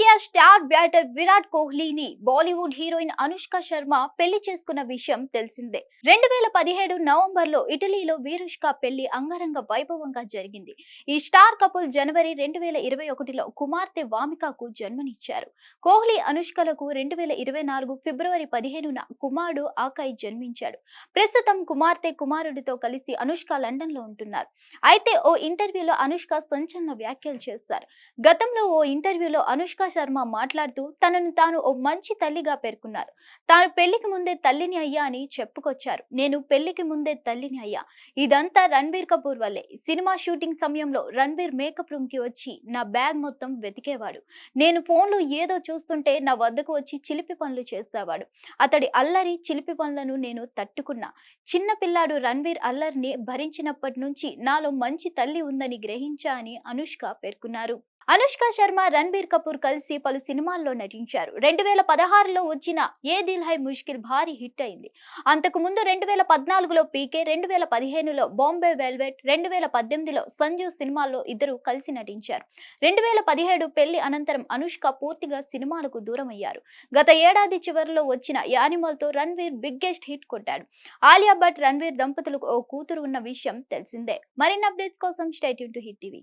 India star batter Virat కోహ్లీని Bollywood heroine Anushka Sharma పెళ్ళి చేసుకున్న విషయం తెలిసిందే. రెండు వేల పదిహేడు నవంబర్లో ఇటలీలో వీరుష్క పెళ్ళి అంగరంగ వైభవంగా జరిగింది. ఈ స్టార్ కపుల్ జనవరి రెండు వేల ఇరవై ఒకటిలో కుమార్తె వామికకు జన్మనిచ్చారు. కోహ్లీ అనుష్కలకు రెండు వేల ఇరవై నాలుగు ఫిబ్రవరి పదిహేనున కుమారుడు ఆకాయ్ జన్మించాడు. ప్రస్తుతం కుమార్తె కుమారుడితో కలిసి అనుష్క లండన్లో ఉంటున్నారు. అయితే ఓ ఇంటర్వ్యూలో అనుష్క సంచలన వ్యాఖ్యలు చేశారు. గతంలో ఓ ఇంటర్వ్యూలో అనుష్క శర్మ మాట్లాడుతూ తనను తాను ఓ మంచి తల్లిగా పేర్కొన్నారు. తాను పెళ్ళికి ముందే తల్లిని అయ్యా అని చెప్పుకొచ్చారు. నేను పెళ్ళికి ముందే తల్లిని అయ్యా. ఇదంతా రణబీర్ కపూర్ వల్లే. సినిమా షూటింగ్ సమయంలో రణబీర్ మేకప్ రూమ్కి వచ్చి నా బ్యాగ్ మొత్తం వెతికేవాడు. నేను ఫోన్లో ఏదో చూస్తుంటే నా వద్దకు వచ్చి చిలిపి పనులు చేసేవాడు. అతడి అల్లరి చిలిపి పనులను నేను తట్టుకున్నా. చిన్న పిల్లాడు రణబీర్ అల్లరిని భరించినప్పటి నుంచి నాలో మంచి తల్లి ఉందని గ్రహించా అని అనుష్క పేర్కొన్నారు. అనుష్క శర్మ రణబీర్ కపూర్ కలిసి పలు సినిమాల్లో నటించారు. రెండు వేల పదహారులో వచ్చిన ఏ దిల్ హై ముష్కిల్ భారీ హిట్ అయింది. అంతకు ముందు రెండు వేల పద్నాలుగులో పీకే రెండు వేల పదిహేనులో బాంబే వెల్వెట్ రెండు వేల పద్దెనిమిదిలో సంజు సినిమాల్లో ఇద్దరు కలిసి నటించారు. రెండు వేల పదిహేడు పెళ్ళి అనంతరం అనుష్క పూర్తిగా సినిమాలకు దూరం అయ్యారు గత ఏడాది చివరిలో వచ్చిన యానిమల్తో రణ్వీర్ బిగ్గెస్ట్ హిట్ కొట్టాడు. ఆలియా భట్ రణ్వీర్ దంపతులకు ఓ కూతురు ఉన్న విషయం తెలిసిందే. మరిన్ని అప్డేట్స్ కోసం state to Hit TV.